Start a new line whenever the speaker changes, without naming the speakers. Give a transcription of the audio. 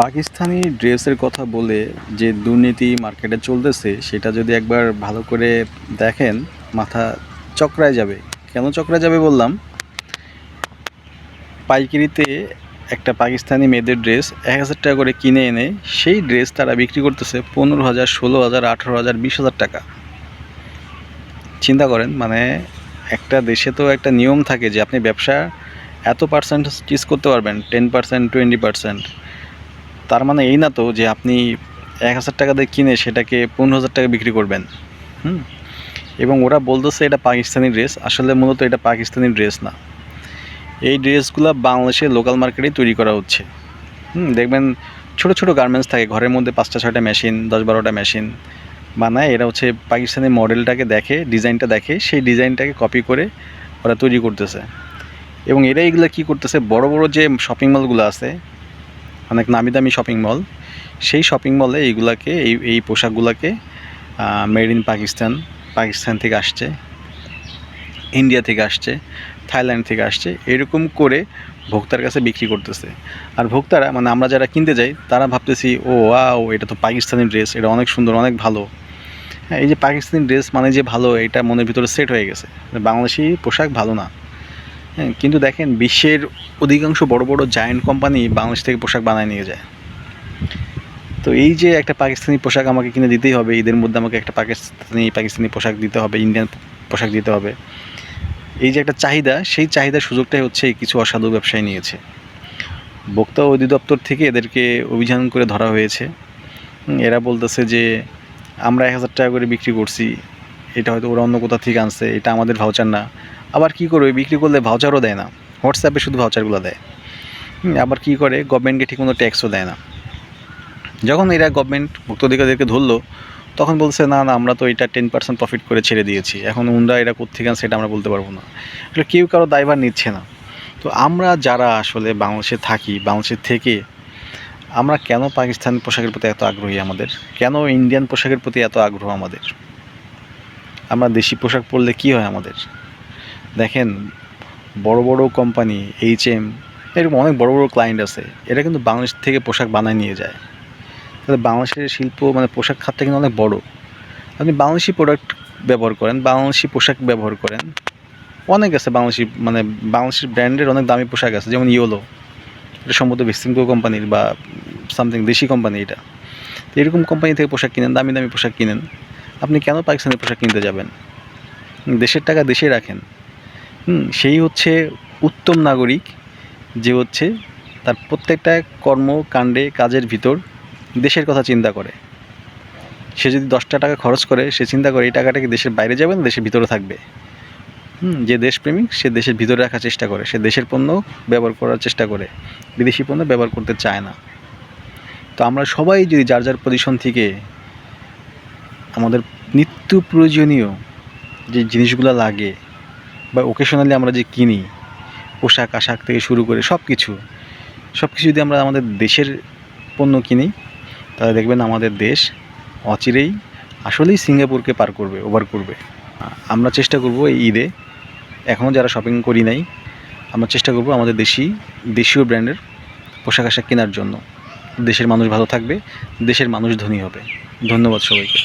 পাকিস্তানি ড্রেসের কথা বলে যে দুর্নীতি মার্কেটে চলতেছে, সেটা যদি একবার ভালো করে দেখেন, মাথা চক্রায় যাবে। কেন চক্রায় যাবে বললাম? পাইকারিতে একটা পাকিস্তানি মেয়েদের ড্রেস এক হাজার টাকা করে কিনে এনে, সেই ড্রেস তারা বিক্রি করতেছে পনেরো হাজার, ষোলো হাজার, আঠেরো হাজার, বিশ হাজার টাকা। চিন্তা করেন মানে একটা দেশে তো একটা নিয়ম থাকে যে আপনি ব্যবসা এত পার্সেন্ট চিজ করতে পারবেন টেন পার্সেন্ট টোয়েন্টি পার্সেন্ট তার মানে এই না তো যে আপনি এক হাজার টাকা দিয়ে কিনে সেটাকে পনেরো হাজার টাকা বিক্রি করবেন, হুম? এবং ওরা বলতেছে এটা পাকিস্তানি ড্রেস, আসলে মূলত এটা পাকিস্তানি ড্রেস না। এই ড্রেসগুলো বাংলাদেশে লোকাল মার্কেটেই তৈরি করা হচ্ছে। হুম, দেখবেন ছোট ছোট গার্মেন্টস থাকে, ঘরের মধ্যে পাঁচটা ছয়টা মেশিন দশ বারোটা মেশিন বানায়, এরা হচ্ছে পাকিস্তানি মডেলটাকে দেখে ডিজাইনটা দেখে, সেই ডিজাইনটাকে কপি করে ওরা তৈরি করতেছে। এবং এরা এগুলো কী করতেছে, বড় বড় যে শপিং মলগুলো আছে অনেক নামি দামি শপিং মল সেই শপিং মলে এইগুলাকে, এই এই পোশাকগুলোকে মেড ইন পাকিস্তান পাকিস্তান থেকে আসছে ইন্ডিয়া থেকে আসছে থাইল্যান্ড থেকে আসছে, এরকম করে ভোক্তার কাছে বিক্রি করতেছে। আর ভোক্তারা মানে আমরা যারা কিনতে যাই, তারা ভাবতেছি, ও ও এটা তো পাকিস্তানি ড্রেস এটা অনেক সুন্দর, অনেক ভালো। হ্যাঁ এই যে পাকিস্তানি ড্রেস মানে যে ভালো, এটা মনের ভিতরে সেট হয়ে গেছে। বাংলাদেশি পোশাক ভালো না। হ্যাঁ কিন্তু দেখেন, বিশ্বের অধিকাংশ বড় বড় জায়ান্ট কোম্পানি বাংলাদেশ থেকে পোশাক বানায় নিয়ে যায়। তো এই যে একটা পাকিস্তানি পোশাক আমাকে কিনে দিতেই হবে ঈদের মধ্যে আমাকে একটা পাকিস্তানি পাকিস্তানি পোশাক দিতে হবে ইন্ডিয়ান পোশাক দিতে হবে। এই যে একটা চাহিদা, সেই চাহিদার সুযোগটাই হচ্ছে কিছু অসাধু ব্যবসায়ী নিয়েছে। ভোক্তা অধিদপ্তর থেকে এদেরকে অভিযান করে ধরা হয়েছে। এরা বলতেছে যে, আমরা এক হাজার টাকা করে বিক্রি করছি, এটা হয়তো ওরা অন্য কোথা থেকে আনছে, এটা আমাদের ভাউচার না। আবার কি করবে? বিক্রি করলে ভাউচারও দেয় না। হোয়াটসঅ্যাপে শুধু ভাউচারগুলো দেয়। আবার কি করে? গভর্নমেন্টকে ঠিকমতো ট্যাক্সও দেয় না। যখন এরা গভর্নমেন্ট ভুক্ত অধিকারীদেরকে ধরলো, তখন বলছে, না না, আমরা তো এটা টেন পার্সেন্ট প্রফিট করে ছেড়ে দিয়েছি। এখন উনরা এটা কোথেকে সেটা আমরা বলতে পারব না। আসলে কেউ কারও দায়ভার নিচ্ছে না। তো আমরা যারা আসলে বাংলাদেশে থাকি বাংলাদেশের থেকে, আমরা কেন পাকিস্তান পোশাকের প্রতি এত আগ্রহী আমাদের? কেন ইন্ডিয়ান পোশাকের প্রতি এত আগ্রহ আমাদের? আমরা দেশি পোশাক পরলে কি হয় আমাদের? দেখেন, বড় বড় কোম্পানি এইচ এম এরকম অনেক বড় বড় ক্লায়েন্ট আছে, এরা কিন্তু বাংলাদেশ থেকে পোশাক বানায় নিয়ে যায়। তাহলে বাংলাদেশের শিল্প মানে পোশাক খাতটা কিন্তু অনেক বড়। আপনি বাংলাদেশি প্রোডাক্ট ব্যবহার করেন, বাংলাদেশি পোশাক ব্যবহার করেন, অনেক আছে বাংলাদেশি মানে বাংলাদেশের ব্র্যান্ডের অনেক দামি পোশাক আছে, যেমন ইয়োলো এটা সম্ভবত ভেস্টিনকো কোম্পানির বা সামথিং দেশি কোম্পানি এটা। তো এরকম কোম্পানি থেকে পোশাক কিনেন, দামি দামি পোশাক কিনেন, আপনি কেন পাকিস্তানি পোশাক কিনতে যাবেন? দেশের টাকা দেশে রাখেন। সেই হচ্ছে উত্তম নাগরিক, যে হচ্ছে তার প্রত্যেকটা কর্মকাণ্ডে, কাজের ভিতর দেশের কথা চিন্তা করে। সে যদি দশটা টাকা খরচ করে, সে চিন্তা করে এই টাকাটা কি দেশের বাইরে যাবে না দেশের ভিতরে থাকবে? হুম, যে দেশপ্রেমিক, সে দেশের ভিতরে রাখার চেষ্টা করে। সে দেশের পণ্য ব্যবহার করার চেষ্টা করে। বিদেশি পণ্য ব্যবহার করতে চায় না। তো আমরা সবাই যদি যার যার পজিশন থেকে আমাদের নিত্য প্রয়োজনীয় যে জিনিসগুলো লাগে বা ওকেশনালি আমরা যে কিনি, পোশাক, আশাক থেকে শুরু করে সব কিছু সব কিছু যদি আমরা আমাদের দেশের পণ্য কিনি, তাহলে দেখবেন আমাদের দেশ অচিরেই আসলেই সিঙ্গাপুরকে পার করবে ওভার করবে। আমরা চেষ্টা করব এই ঈদে এখনও যারা শপিং করি নাই, আমরা চেষ্টা করব আমাদের দেশি, দেশীয় ব্র্যান্ডের পোশাক, আশাক কেনার জন্য। দেশের মানুষ ভালো থাকবে, দেশের মানুষ ধনী হবে। ধন্যবাদ সবাইকে।